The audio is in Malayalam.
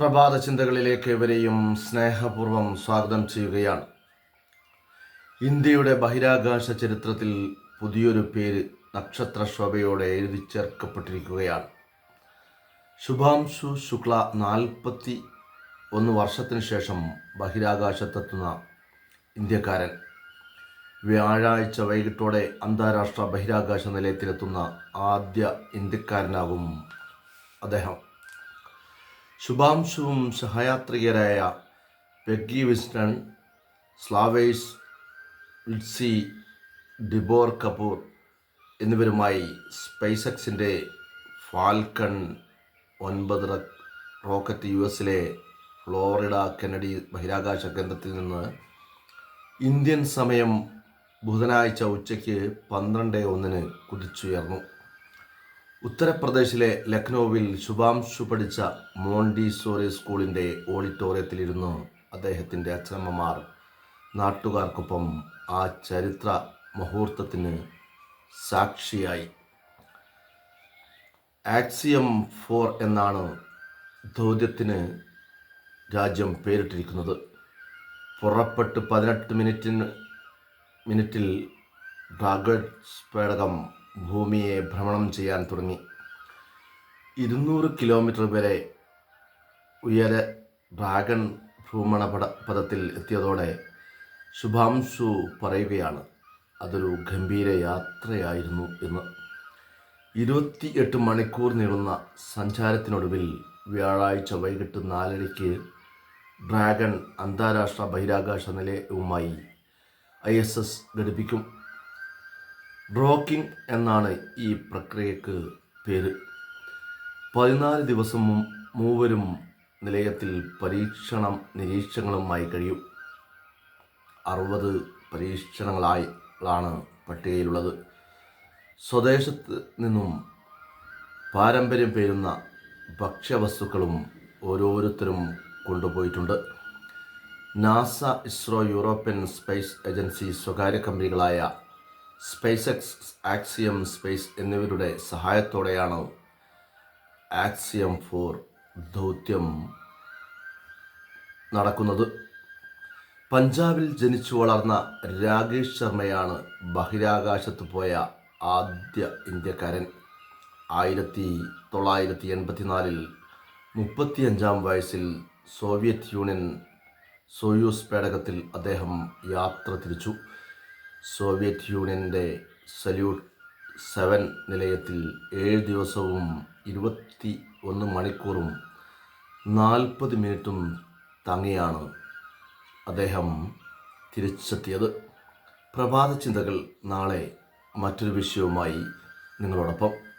പ്രഭാത ചിന്തകളിലേക്ക് ഇവരെയും സ്നേഹപൂർവം സ്വാഗതം ചെയ്യുകയാണ്. ഇന്ത്യയുടെ ബഹിരാകാശ ചരിത്രത്തിൽ പുതിയൊരു പേര് നക്ഷത്ര ശോഭയോടെ എഴുതി ചേർക്കപ്പെട്ടിരിക്കുകയാണ് ശുഭാംശു ശുക്ല നാൽപ്പത്തി ഒന്ന് വർഷത്തിന് ശേഷം ബഹിരാകാശത്തെത്തുന്ന ഇന്ത്യക്കാരൻ. വ്യാഴാഴ്ച വൈകിട്ടോടെ അന്താരാഷ്ട്ര ബഹിരാകാശ നിലയത്തിലെത്തുന്ന ആദ്യ ഇന്ത്യക്കാരനാകും അദ്ദേഹം. ശുഭാംശുവും സഹയാത്രികരായ പെഗ്ഗി വിസ്റ്റൺ സ്ലാവേഴ്സ് വിൽസി ഡിബോർ കപൂർ എന്നിവരുമായി സ്പേസ് എക്സിന്റെ ഫാൽക്കൺ ഒൻപത് റോക്കറ്റ് യു എസിലെ ഫ്ലോറിഡ കെനഡി ബഹിരാകാശ കേന്ദ്രത്തിൽ നിന്ന് ഇന്ത്യൻ സമയം ബുധനാഴ്ച ഉച്ചയ്ക്ക് പന്ത്രണ്ട് ഒന്നിന് കുതിച്ചുയർന്നു. ഉത്തർപ്രദേശിലെ ലക്നൌവിൽ ശുഭാംശു പഠിച്ച മോണ്ടിസോറി സ്കൂളിന്റെ ഓഡിറ്റോറിയത്തിലിരുന്ന് അദ്ദേഹത്തിന്റെ അച്ഛനമ്മമാർ. നാട്ടുകാർക്കൊപ്പം ആ ചരിത്ര മുഹൂർത്തത്തിന് സാക്ഷിയായി. ആക്സിയം ഫോർ എന്നാണ് ദൗത്യത്തിന് രാജ്യം പേരിട്ടിരിക്കുന്നത്. പുറപ്പെട്ട് പതിനെട്ട് മിനിറ്റിന് മിനിറ്റിൽ ഡ്രാഗഡ് പേടകം ഭൂമിയെ ഭ്രമണം ചെയ്യാൻ തുടങ്ങി. ഇരുന്നൂറ് കിലോമീറ്റർ വരെ ഉയര ഡ്രാഗൺ ഭ്രമണ പട പദത്തിൽ എത്തിയതോടെ ശുഭാംശു പറയുകയാണ് അതൊരു ഗംഭീര യാത്രയായിരുന്നു എന്ന്. ഇരുപത്തി എട്ട് മണിക്കൂർ നീളുന്ന സഞ്ചാരത്തിനൊടുവിൽ വ്യാഴാഴ്ച വൈകിട്ട് നാലരയ്ക്ക് ഡ്രാഗൺ അന്താരാഷ്ട്ര ബഹിരാകാശ നിലയവുമായി ഐ എസ് എസ് ഘടിപ്പിക്കും. ഡ്രോക്കിംഗ് എന്നാണ് ഈ പ്രക്രിയക്ക് പേര്. പതിനാല് ദിവസം മൂവരും നിലയത്തിൽ പരീക്ഷണം നിരീക്ഷണങ്ങളുമായി കഴിയും. അറുപത് പരീക്ഷണങ്ങളായാണ് പട്ടികയിലുള്ളത്. സ്വദേശത്ത് നിന്നും പാരമ്പര്യം പേരുന്ന ഭക്ഷ്യവസ്തുക്കളും ഓരോരുത്തരും കൊണ്ടുപോയിട്ടുണ്ട്. NASA ISRO European space agency സ്വകാര്യ കമ്പനികളായ സ്പേസ് എക്സ് ആക്സിയം സ്പേസ് എന്നിവരുടെ സഹായത്തോടെയാണ് ആക്സിയം ഫോർ ദൗത്യം നടക്കുന്നത്. പഞ്ചാബിൽ ജനിച്ചു വളർന്ന രാകേഷ് ശർമ്മയാണ് ബഹിരാകാശത്ത് പോയ ആദ്യ ഇന്ത്യക്കാരൻ. ആയിരത്തി തൊള്ളായിരത്തി എൺപത്തിനാലിൽ മുപ്പത്തിയഞ്ചാം വയസ്സിൽ സോവിയറ്റ് യൂണിയൻ സോയൂസ് പേടകത്തിൽ അദ്ദേഹം യാത്ര തിരിച്ചു. സോവിയറ്റ് യൂണിയന്റെ സല്യൂട്ട് സെവൻ നിലയത്തിൽ ഏഴ് ദിവസവും ഇരുപത്തി ഒന്ന് മണിക്കൂറും നാൽപ്പത് മിനിറ്റും തങ്ങിയാണ് അദ്ദേഹം തിരിച്ചെത്തിയത്. പ്രഭാത ചിന്തകൾ നാളെ മറ്റൊരു വിഷയവുമായി നിങ്ങളോടൊപ്പം.